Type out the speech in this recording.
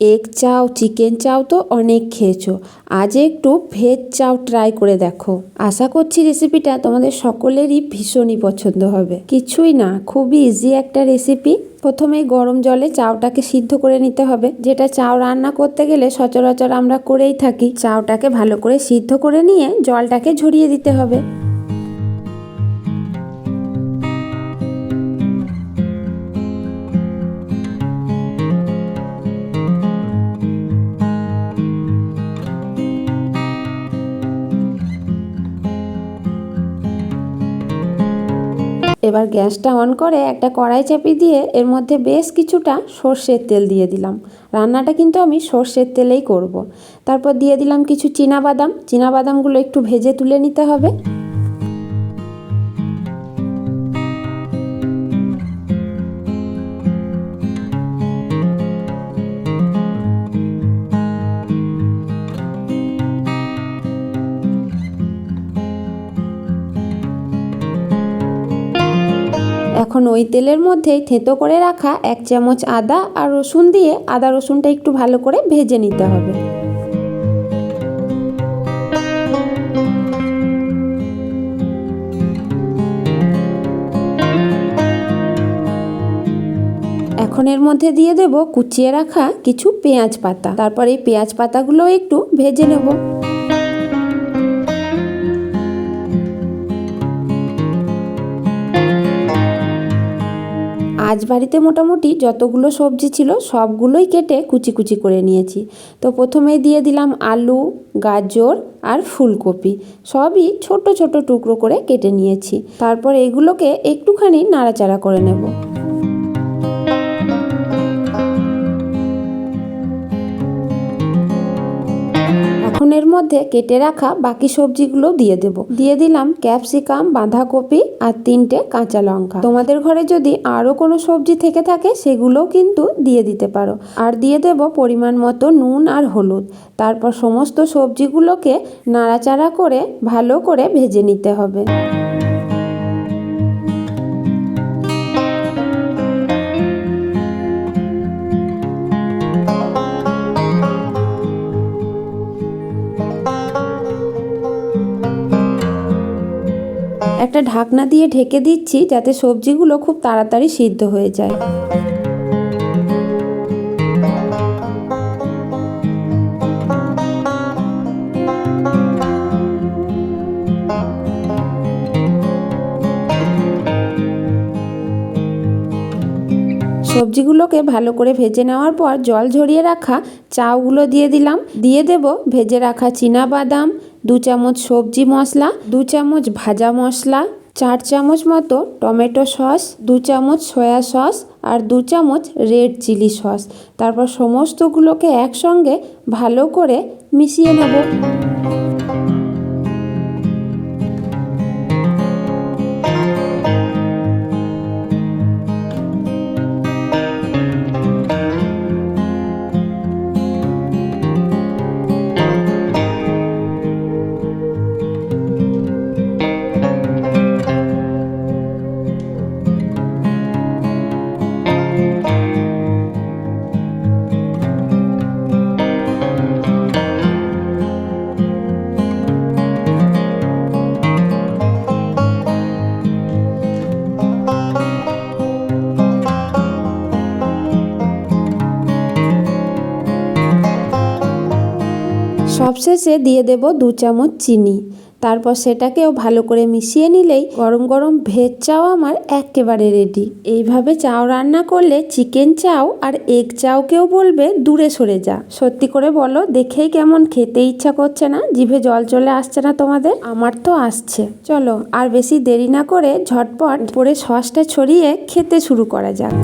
Egg চাও chicken চাও তো অনেক খেয়েছো। আজ একটু ভেজ চাও ট্রাই করে দেখো। আশা করছি রেসিপিটা তোমাদের সকলেরই ভীষণই পছন্দ হবে। কিছুই না, খুবই ইজি একটা রেসিপি প্রথমে গরম জলে চাউটাকে সিদ্ধ করে নিতে হবে। যেটা চাউ রান্না করতে গেলে সচরাচর আমরা করেই থাকি। চাউটাকে ভালো করে সিদ্ধ করে নিয়ে জলটাকে ঝরিয়ে দিতে হবে। এবার গ্যাসটা অন করে একটা কড়াই চাপি দিয়ে এর মধ্যে বেশ কিছুটা সর্ষের তেল দিয়ে দিলাম। রান্নাটা কিন্তু আমি সর্ষের তেলেই করব। তারপর দিয়ে দিলাম কিছু বাদাম বাদামগুলো একটু ভেজে তুলে নিতে হবে। এখন ওই তেলের মধ্যেই থেঁতো করে রাখা এক চামচ আদা আর রসুন দিয়ে আদা রসুনটা একটু ভালো করে ভেজে নিতে হবে। এখন এর মধ্যে দিয়ে দেব কুচিয়ে রাখা কিছু পেঁয়াজ পাতা। তারপরে এই পেঁয়াজ পাতাগুলো একটু ভেজে নেব। আজ বাড়িতে মোটামুটি যতগুলো সবজি ছিল, সবগুলোই কেটে কুচি কুচি করে নিয়েছি। তো প্রথমে দিয়ে দিলাম আলু, গাজর আর ফুলকপি। সবই ছোট ছোট টুকরো করে কেটে নিয়েছি। তারপর এগুলোকে একটুখানি নাড়াচাড়া করে নেব। এখন এর মধ্যে কেটে রাখা বাকি সবজিগুলো দিয়ে দেব। দিয়ে দিলাম ক্যাপসিকাম, বাঁধাকপি আর তিনটে কাঁচা লঙ্কা। তোমাদের ঘরে যদি আরও কোনো সবজি থেকে থাকে, সেগুলোও কিন্তু দিয়ে দিতে পারো। আর দিয়ে দেব পরিমাণ মতো নুন আর হলুদ। তারপর সমস্ত সবজিগুলোকে নাড়াচাড়া করে ভালো করে ভেজে নিতে হবে। একটা ঢাকনা দিয়ে ঢেকে দিচ্ছি যাতে সবজিগুলো খুব তাড়াতাড়ি সিদ্ধ হয়ে যায়। সবজিগুলোকে ভালো করে ভেজে নেওয়ার পর জল ঝরিয়ে রাখা চাউগুলো দিয়ে দিলাম। দিয়ে দেব ভেজে রাখা বাদাম দু চামচ সবজি মশলা, দু চামচ ভাজা মশলা, চার চামচ মতো টমেটো সস, দু চামচ সয়া সস আর দু চামচ রেড চিলি সস। তারপর সমস্তগুলোকে একসঙ্গে ভালো করে মিশিয়ে নেব। সবশেষে দিয়ে দেব দু চামচ চিনি। তারপর সেটাকেও ভালো করে মিশিয়ে নিলেই গরম গরম ভেজ চাও আমার একেবারে রেডি এইভাবে চাও রান্না করলে চিকেন চাও আর এগ চাওকেও বলবে দূরে সরে যা। সত্যি করে বলো, দেখেই কেমন খেতে ইচ্ছা করছে না, জিভে জল চলে আসছে না তোমাদের? আমার তো আসছে। চলো, আর বেশি দেরি না করে ঝটপট পরে সসটা ছড়িয়ে খেতে শুরু করা যাক।